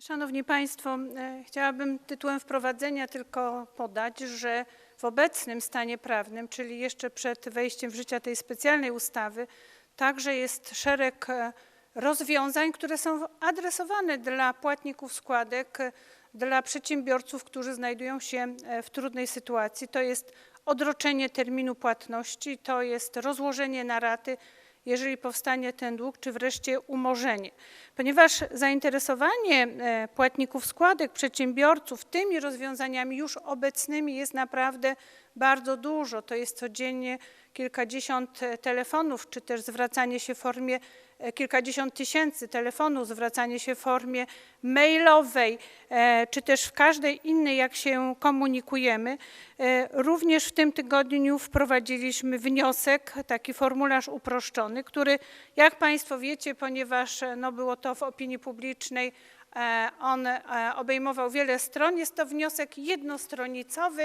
Szanowni Państwo, e, chciałabym tytułem wprowadzenia tylko podać, że w obecnym stanie prawnym, czyli jeszcze przed wejściem w życie tej specjalnej ustawy, także jest szereg e, rozwiązań, które są adresowane dla płatników składek, e, dla przedsiębiorców, którzy znajdują się w trudnej sytuacji. To jest odroczenie terminu płatności, to jest rozłożenie na raty, jeżeli powstanie ten dług, czy wreszcie umorzenie. Ponieważ zainteresowanie e, płatników składek, przedsiębiorców tymi rozwiązaniami już obecnymi jest naprawdę bardzo dużo. To jest codziennie kilkadziesiąt e, telefonów, czy też zwracanie się w formie kilkadziesiąt tysięcy telefonów, zwracanie się w formie mailowej, e, czy też w każdej innej, jak się komunikujemy. E, Również w tym tygodniu wprowadziliśmy wniosek, taki formularz uproszczony, który, jak Państwo wiecie, ponieważ e, no, było to w opinii publicznej, e, on e, obejmował wiele stron. Jest to wniosek jednostronicowy,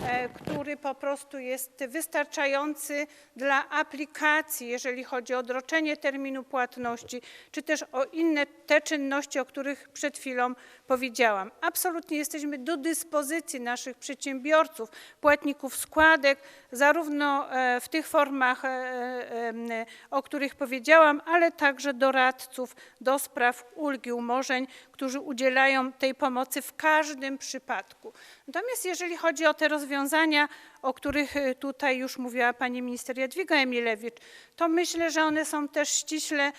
e, który po prostu jest wystarczający dla aplikacji, jeżeli chodzi o odroczenie terminu płatności, czy też o inne te czynności, o których przed chwilą powiedziałam. Absolutnie jesteśmy do dyspozycji naszych przedsiębiorców, płatników składek, zarówno e, w tych formach, e, e, o których powiedziałam, ale także doradców do spraw ulgi umorzeń, którzy udzielają tej pomocy w każdym przypadku. Natomiast jeżeli chodzi o te rozwiązania, o których tutaj już mówiła pani minister Jadwiga Emilewicz, to myślę, że one są też ściśle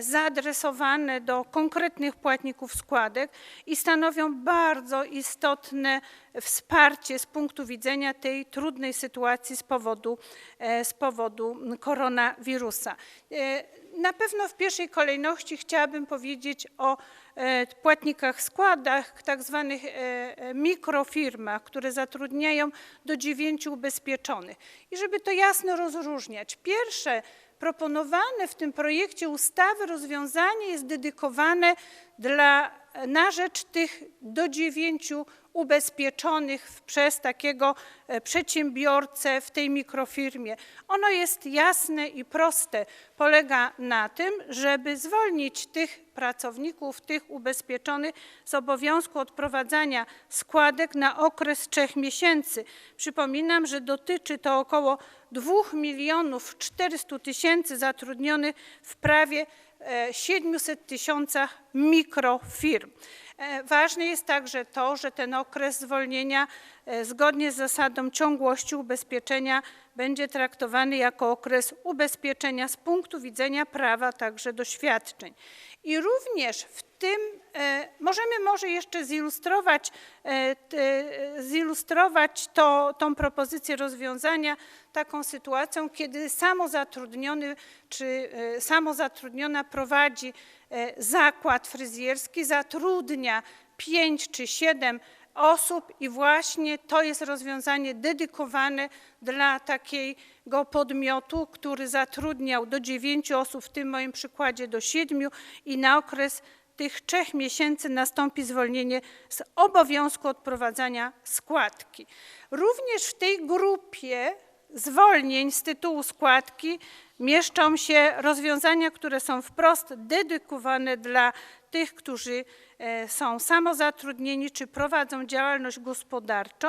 zaadresowane do konkretnych płatników składek i stanowią bardzo istotne wsparcie z punktu widzenia tej trudnej sytuacji z powodu, e, z powodu koronawirusa. E, Na pewno w pierwszej kolejności chciałabym powiedzieć o e, płatnikach składach, tak zwanych e, e, mikrofirmach, które zatrudniają do dziewięciu ubezpieczonych. I żeby to jasno rozróżniać, pierwsze proponowane w tym projekcie ustawy rozwiązanie jest dedykowane dla, na rzecz tych do dziewięciu ubezpieczonych przez takiego e, przedsiębiorcę w tej mikrofirmie. Ono jest jasne i proste. Polega na tym, żeby zwolnić tych pracowników, tych ubezpieczonych z obowiązku odprowadzania składek na okres trzech miesięcy. Przypominam, że dotyczy to około 2 milionów 400 tysięcy zatrudnionych w prawie e, 700 tysiącach mikrofirm. E, Ważne jest także to, że ten okres zwolnienia e, zgodnie z zasadą ciągłości ubezpieczenia będzie traktowany jako okres ubezpieczenia z punktu widzenia prawa także do świadczeń. I również w tym e, możemy może jeszcze zilustrować, e, te- zilustrować to, tą propozycję rozwiązania taką sytuacją, kiedy samozatrudniony czy e, samozatrudniona prowadzi e, zakład fryzjerski, zatrudnia pięć czy siedem osób i właśnie to jest rozwiązanie dedykowane dla takiego podmiotu, który zatrudniał do dziewięciu osób, w tym moim przykładzie do siedmiu i na okres tych trzech miesięcy nastąpi zwolnienie z obowiązku odprowadzania składki. Również w tej grupie zwolnień z tytułu składki mieszczą się rozwiązania, które są wprost dedykowane dla tych, którzy e, są samozatrudnieni czy prowadzą działalność gospodarczą.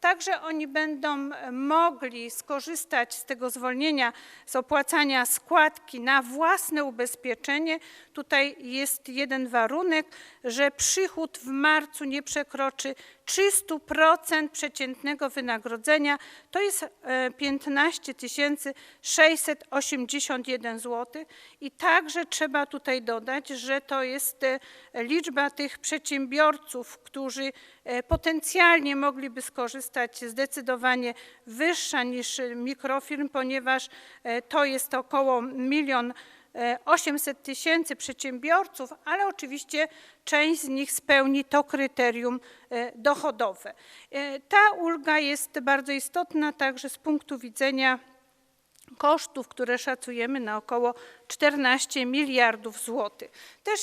Także oni będą e, mogli skorzystać z tego zwolnienia z opłacania składki na własne ubezpieczenie. Tutaj jest jeden warunek, że przychód w marcu nie przekroczy 300% przeciętnego wynagrodzenia. To jest e, 15 681 zł. I także trzeba tutaj dodać, że to jest e, liczba tych przedsiębiorców, którzy e, potencjalnie mogliby skorzystać zdecydowanie wyższa niż mikrofirm, ponieważ e, to jest około milion 800 tysięcy przedsiębiorców, ale oczywiście część z nich spełni to kryterium e, dochodowe. E, Ta ulga jest bardzo istotna także z punktu widzenia kosztów, które szacujemy na około 14 miliardów złotych. Też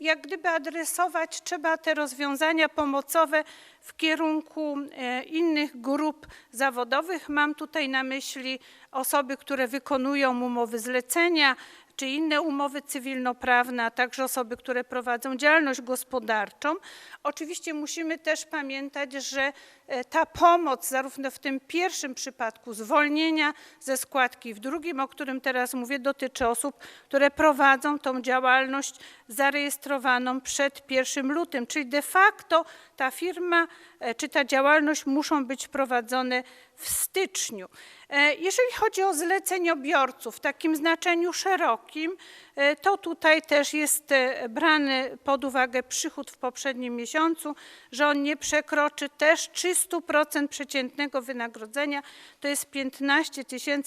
jak gdyby adresować trzeba te rozwiązania pomocowe w kierunku e, innych grup zawodowych. Mam tutaj na myśli osoby, które wykonują umowy zlecenia, czy inne umowy cywilnoprawne, a także osoby, które prowadzą działalność gospodarczą. Oczywiście musimy też pamiętać, że e, ta pomoc, zarówno w tym pierwszym przypadku zwolnienia ze składki, w drugim, o którym teraz mówię, dotyczy osób, które prowadzą tą działalność zarejestrowaną przed 1 lutym, czyli de facto ta firma e, czy ta działalność muszą być prowadzone w styczniu. E, Jeżeli chodzi o zleceniobiorców w takim znaczeniu szerokim, to tutaj też jest e, brany pod uwagę przychód w poprzednim miesiącu, że on nie przekroczy też 300% przeciętnego wynagrodzenia, to jest 15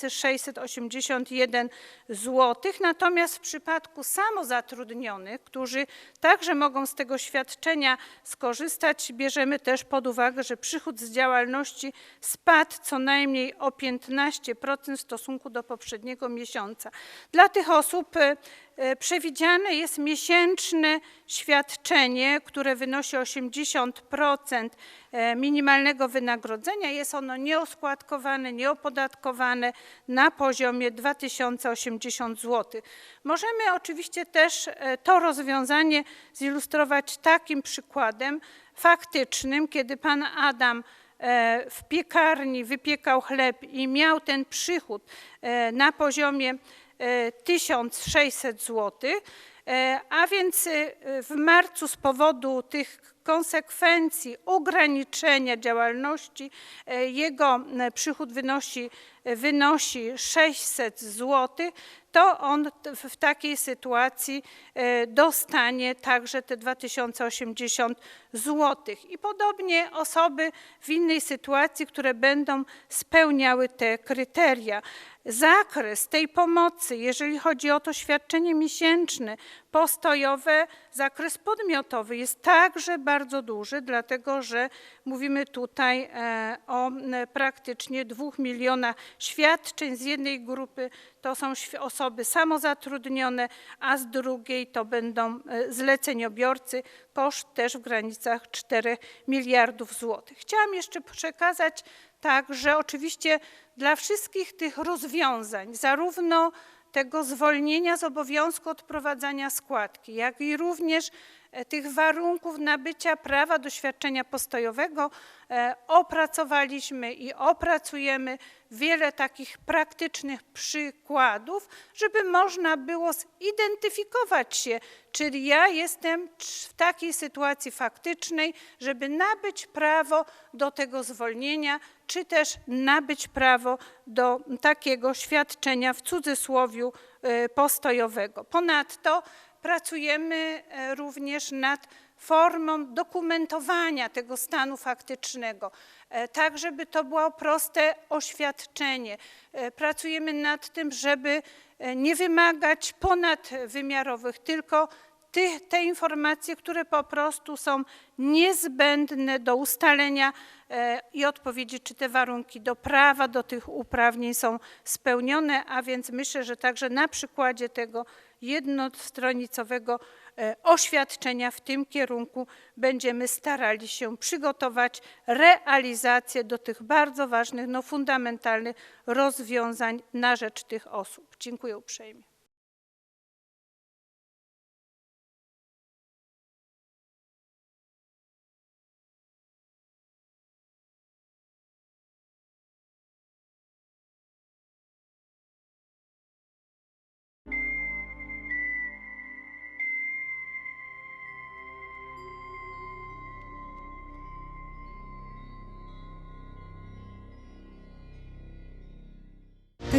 681 zł. Natomiast w przypadku samozatrudnionych, którzy także mogą z tego świadczenia skorzystać, bierzemy też pod uwagę, że przychód z działalności spadł co najmniej o 15% w stosunku do poprzedniego miesiąca. Dla tych osób e, przewidziane jest miesięczne świadczenie, które wynosi 80% e, minimalnego wynagrodzenia. Jest ono nieoskładkowane, nieopodatkowane na poziomie 2080 zł. Możemy oczywiście też e, to rozwiązanie zilustrować takim przykładem faktycznym, kiedy pan Adam e, w piekarni wypiekał chleb i miał ten przychód e, na poziomie e, 1600 zł, e, a więc e, w marcu z powodu tych konsekwencji ograniczenia działalności e, jego e, przychód wynosi, wynosi 600 zł, to on w takiej sytuacji e, dostanie także te 2080 zł. I podobnie osoby w innej sytuacji, które będą spełniały te kryteria. Zakres tej pomocy, jeżeli chodzi o to świadczenie miesięczne, postojowe, zakres podmiotowy jest także bardzo duży, dlatego że mówimy tutaj e, o praktycznie dwóch milionach świadczeń. Z jednej grupy to są osoby samozatrudnione, a z drugiej to będą e, zleceniobiorcy. Koszt też w granicach 4 miliardów złotych. Chciałam jeszcze przekazać tak, że oczywiście dla wszystkich tych rozwiązań, zarówno tego zwolnienia z obowiązku odprowadzania składki, jak i również tych warunków nabycia prawa do świadczenia postojowego e, opracowaliśmy i opracujemy wiele takich praktycznych przykładów, żeby można było zidentyfikować się, czyli ja jestem w takiej sytuacji faktycznej, żeby nabyć prawo do tego zwolnienia, czy też nabyć prawo do takiego świadczenia w cudzysłowiu e, postojowego. Ponadto pracujemy e, również nad formą dokumentowania tego stanu faktycznego, e, tak żeby to było proste oświadczenie. E, Pracujemy nad tym, żeby nie wymagać ponadwymiarowych, tylko ty, te informacje, które po prostu są niezbędne do ustalenia i odpowiedzi, czy te warunki do prawa, do tych uprawnień są spełnione, a więc myślę, że także na przykładzie tego jednostronicowego e, oświadczenia w tym kierunku będziemy starali się przygotować realizację do tych bardzo ważnych, no fundamentalnych rozwiązań na rzecz tych osób. Dziękuję uprzejmie.